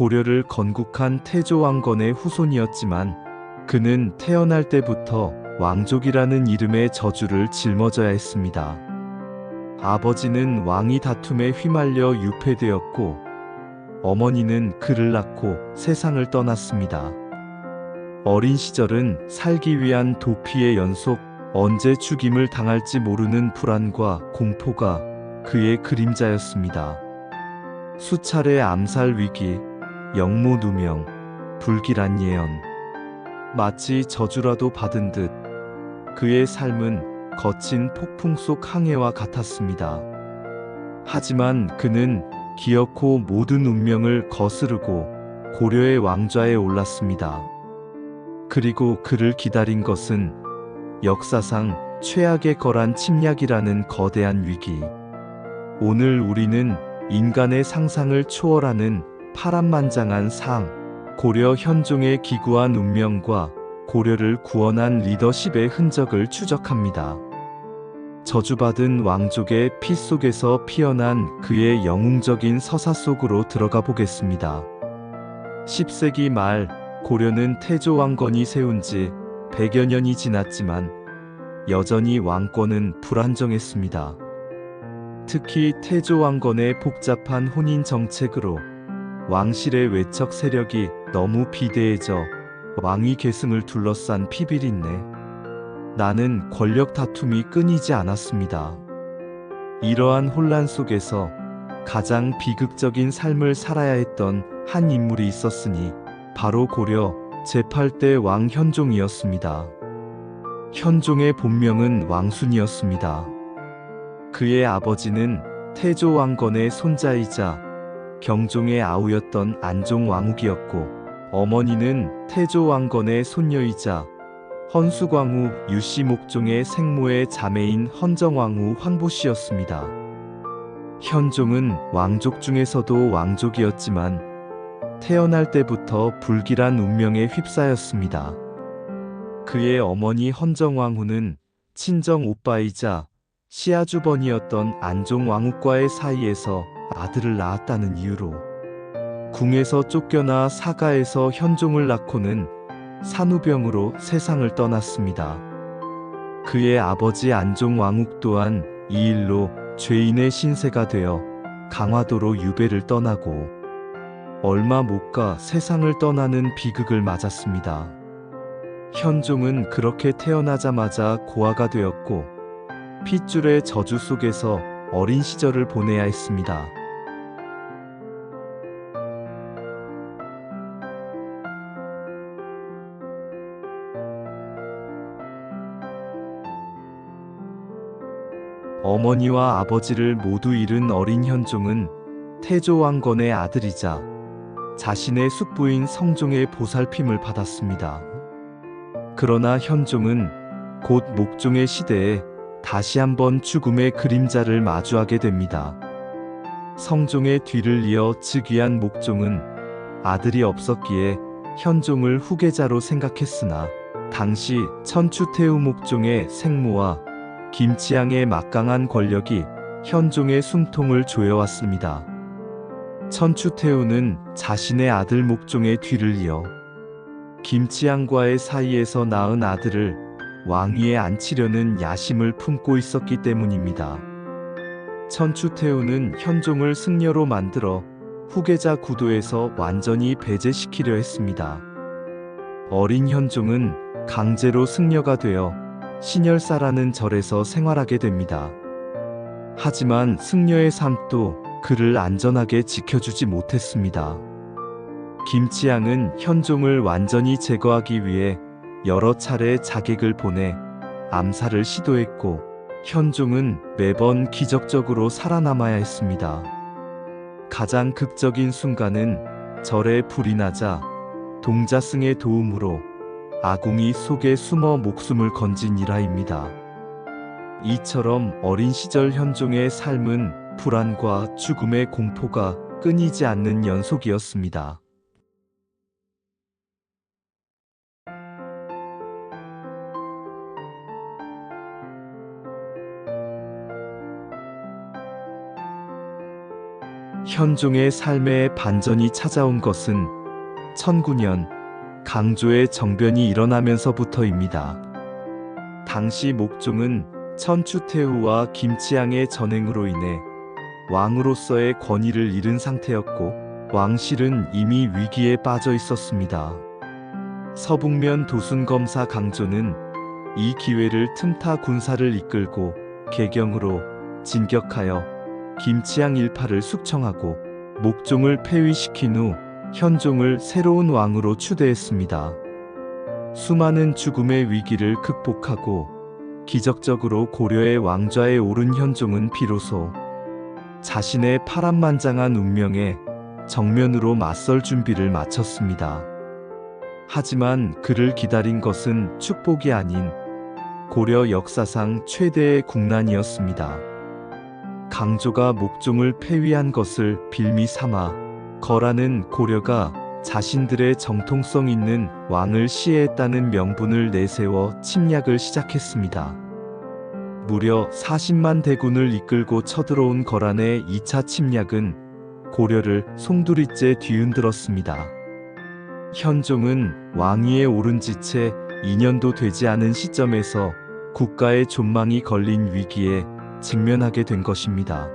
고려를 건국한 태조왕건의 후손이었지만 그는 태어날 때부터 왕족이라는 이름의 저주를 짊어져야 했습니다. 아버지는 왕위 다툼에 휘말려 유폐되었고 어머니는 그를 낳고 세상을 떠났습니다. 어린 시절은 살기 위한 도피의 연속, 언제 죽임을 당할지 모르는 불안과 공포가 그의 그림자였습니다. 수차례 암살 위기, 영모 누명, 불길한 예언. 마치 저주라도 받은 듯 그의 삶은 거친 폭풍 속 항해와 같았습니다. 하지만 그는 기어코 모든 운명을 거스르고 고려의 왕좌에 올랐습니다. 그리고 그를 기다린 것은 역사상 최악의 거란 침략이라는 거대한 위기. 오늘 우리는 인간의 상상을 초월하는 파란만장한 상, 고려 현종의 기구한 운명과 고려를 구원한 리더십의 흔적을 추적합니다. 저주받은 왕족의 피 속에서 피어난 그의 영웅적인 서사 속으로 들어가 보겠습니다. 10세기 말 고려는 태조 왕건이 세운 지 100여 년이 지났지만 여전히 왕권은 불안정했습니다. 특히 태조 왕건의 복잡한 혼인 정책으로 왕실의 외척 세력이 너무 비대해져 왕위 계승을 둘러싼 피비린내. 나는 권력 다툼이 끊이지 않았습니다. 이러한 혼란 속에서 가장 비극적인 삶을 살아야 했던 한 인물이 있었으니 바로 고려 제8대 왕 현종이었습니다. 현종의 본명은 왕순이었습니다. 그의 아버지는 태조 왕건의 손자이자 경종의 아우였던 안종 왕욱이었고 어머니는 태조 왕건의 손녀이자 헌수광후 유씨 목종의 생모의 자매인 헌정왕후 황보씨였습니다. 현종은 왕족 중에서도 왕족이었지만 태어날 때부터 불길한 운명에 휩싸였습니다. 그의 어머니 헌정왕후는 친정 오빠이자 시아주번이었던 안종왕후과의 사이에서 아들을 낳았다는 이유로 궁에서 쫓겨나 사가에서 현종을 낳고는 산후병으로 세상을 떠났습니다. 그의 아버지 안종왕욱 또한 이 일로 죄인의 신세가 되어 강화도로 유배를 떠나고 얼마 못 가 세상을 떠나는 비극을 맞았습니다. 현종은 그렇게 태어나자마자 고아가 되었고 핏줄의 저주 속에서 어린 시절을 보내야 했습니다. 어머니와 아버지를 모두 잃은 어린 현종은 태조 왕건의 아들이자 자신의 숙부인 성종의 보살핌을 받았습니다. 그러나 현종은 곧 목종의 시대에 다시 한번 죽음의 그림자를 마주하게 됩니다. 성종의 뒤를 이어 즉위한 목종은 아들이 없었기에 현종을 후계자로 생각했으나 당시 천추태후 목종의 생모와 김치양의 막강한 권력이 현종의 숨통을 조여왔습니다. 천추태후는 자신의 아들 목종의 뒤를 이어 김치양과의 사이에서 낳은 아들을 왕위에 앉히려는 야심을 품고 있었기 때문입니다. 천추태후는 현종을 승려로 만들어 후계자 구도에서 완전히 배제시키려 했습니다. 어린 현종은 강제로 승려가 되어 신열사라는 절에서 생활하게 됩니다. 하지만 승려의 삶도 그를 안전하게 지켜주지 못했습니다. 김치양은 현종을 완전히 제거하기 위해 여러 차례 자객을 보내 암살을 시도했고 현종은 매번 기적적으로 살아남아야 했습니다. 가장 극적인 순간은 절에 불이 나자 동자승의 도움으로 아궁이 속에 숨어 목숨을 건진 일화입니다. 이처럼 어린 시절 현종의 삶은 불안과 죽음의 공포가 끊이지 않는 연속이었습니다. 현종의 삶에 반전이 찾아온 것은 1009년 강조의 정변이 일어나면서부터입니다. 당시 목종은 천추태후와 김치양의 전행으로 인해 왕으로서의 권위를 잃은 상태였고 왕실은 이미 위기에 빠져 있었습니다. 서북면 도순검사 강조는 이 기회를 틈타 군사를 이끌고 개경으로 진격하여 김치양 일파를 숙청하고 목종을 폐위시킨 후 현종을 새로운 왕으로 추대했습니다. 수많은 죽음의 위기를 극복하고 기적적으로 고려의 왕좌에 오른 현종은 비로소 자신의 파란만장한 운명에 정면으로 맞설 준비를 마쳤습니다. 하지만 그를 기다린 것은 축복이 아닌 고려 역사상 최대의 국난이었습니다. 강조가 목종을 폐위한 것을 빌미 삼아 거라는 고려가 자신들의 정통성 있는 왕을 시해했다는 명분을 내세워 침략을 시작했습니다. 무려 40만 대군을 이끌고 쳐들어온 거란의 2차 침략은 고려를 송두리째 뒤흔들었습니다. 현종은 왕위에 오른 지 채 2년도 되지 않은 시점에서 국가의 존망이 걸린 위기에 직면하게 된 것입니다.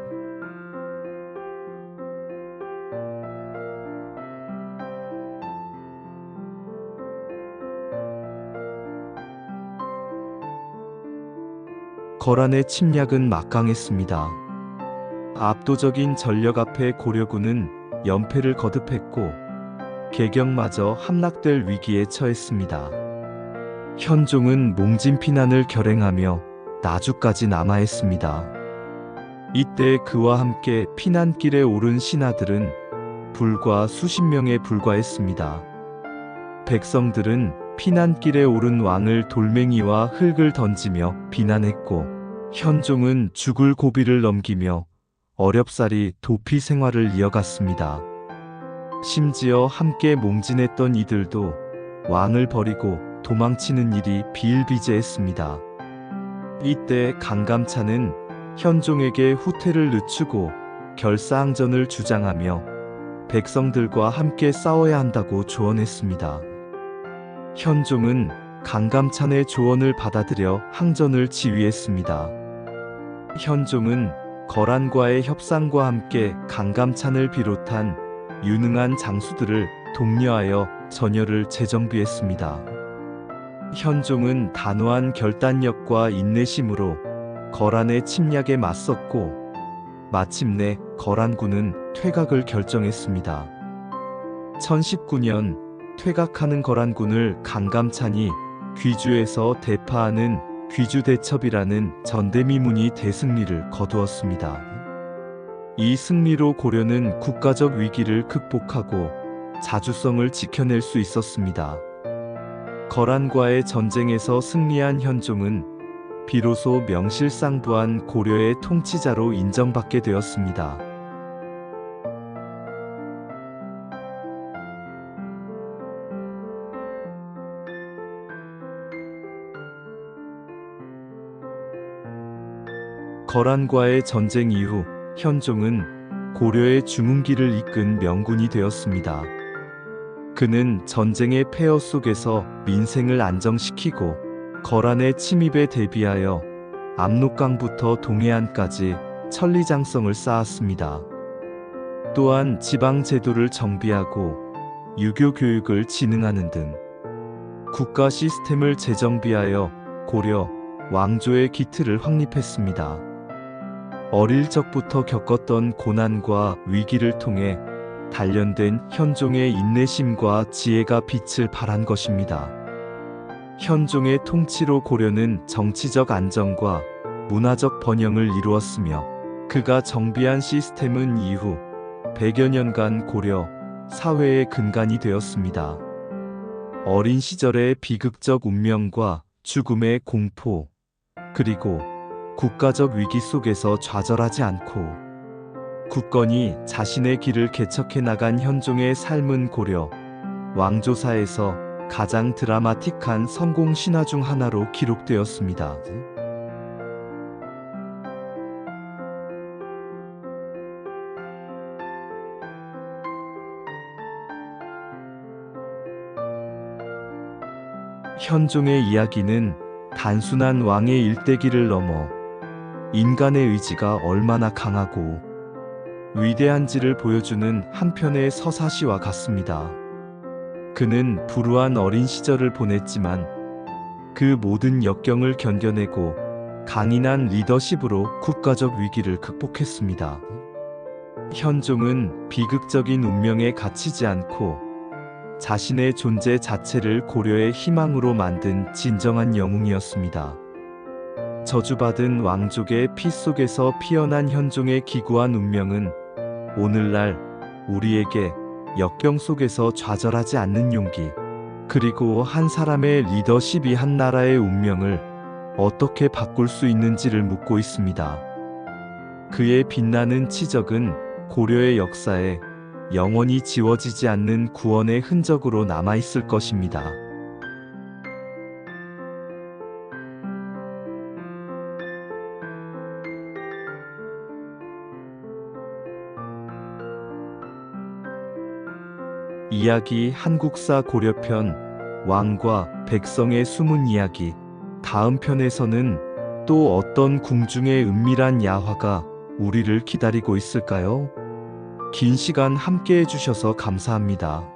거란의 침략은 막강했습니다. 압도적인 전력 앞에 고려군은 연패를 거듭했고 개경마저 함락될 위기에 처했습니다. 현종은 몽진 피난을 결행하며 나주까지 남하했습니다. 이때 그와 함께 피난길에 오른 신하들은 불과 수십 명에 불과했습니다. 백성들은 피난길에 오른 왕을 돌멩이와 흙을 던지며 비난했고 현종은 죽을 고비를 넘기며 어렵사리 도피 생활을 이어갔습니다. 심지어 함께 몽진했던 이들도 왕을 버리고 도망치는 일이 비일비재했습니다. 이때 강감찬은 현종에게 후퇴를 늦추고 결사항전을 주장하며 백성들과 함께 싸워야 한다고 조언했습니다. 현종은 강감찬의 조언을 받아들여 항전을 지휘했습니다. 현종은 거란과의 협상과 함께 강감찬을 비롯한 유능한 장수들을 독려하여 전열을 재정비했습니다. 현종은 단호한 결단력과 인내심으로 거란의 침략에 맞섰고 마침내 거란군은 퇴각을 결정했습니다. 1019년 퇴각하는 거란군을 강감찬이 귀주에서 대파하는 귀주대첩이라는 전대미문이 대승리를 거두었습니다. 이 승리로 고려는 국가적 위기를 극복하고 자주성을 지켜낼 수 있었습니다. 거란과의 전쟁에서 승리한 현종은 비로소 명실상부한 고려의 통치자로 인정받게 되었습니다. 거란과의 전쟁 이후 현종은 고려의 중흥기를 이끈 명군이 되었습니다. 그는 전쟁의 폐허 속에서 민생을 안정시키고 거란의 침입에 대비하여 압록강부터 동해안까지 천리장성을 쌓았습니다. 또한 지방 제도를 정비하고 유교 교육을 진흥하는 등 국가 시스템을 재정비하여 고려 왕조의 기틀을 확립했습니다. 어릴 적부터 겪었던 고난과 위기를 통해 단련된 현종의 인내심과 지혜가 빛을 발한 것입니다. 현종의 통치로 고려는 정치적 안정과 문화적 번영을 이루었으며 그가 정비한 시스템은 이후 100여 년간 고려 사회의 근간이 되었습니다. 어린 시절의 비극적 운명과 죽음의 공포, 그리고 국가적 위기 속에서 좌절하지 않고 굳건히 자신의 길을 개척해 나간 현종의 삶은 고려 왕조사에서 가장 드라마틱한 성공 신화 중 하나로 기록되었습니다. 현종의 이야기는 단순한 왕의 일대기를 넘어 인간의 의지가 얼마나 강하고 위대한지를 보여주는 한편의 서사시와 같습니다. 그는 불우한 어린 시절을 보냈지만 그 모든 역경을 견뎌내고 강인한 리더십으로 국가적 위기를 극복했습니다. 현종은 비극적인 운명에 갇히지 않고 자신의 존재 자체를 고려의 희망으로 만든 진정한 영웅이었습니다. 저주받은 왕족의 피 속에서 피어난 현종의 기구한 운명은 오늘날 우리에게 역경 속에서 좌절하지 않는 용기, 그리고 한 사람의 리더십이 한 나라의 운명을 어떻게 바꿀 수 있는지를 묻고 있습니다. 그의 빛나는 치적은 고려의 역사에 영원히 지워지지 않는 구원의 흔적으로 남아 있을 것입니다. 이야기 한국사 고려편 왕과 백성의 숨은 이야기 다음 편에서는 또 어떤 궁중의 은밀한 야화가 우리를 기다리고 있을까요? 긴 시간 함께 해주셔서 감사합니다.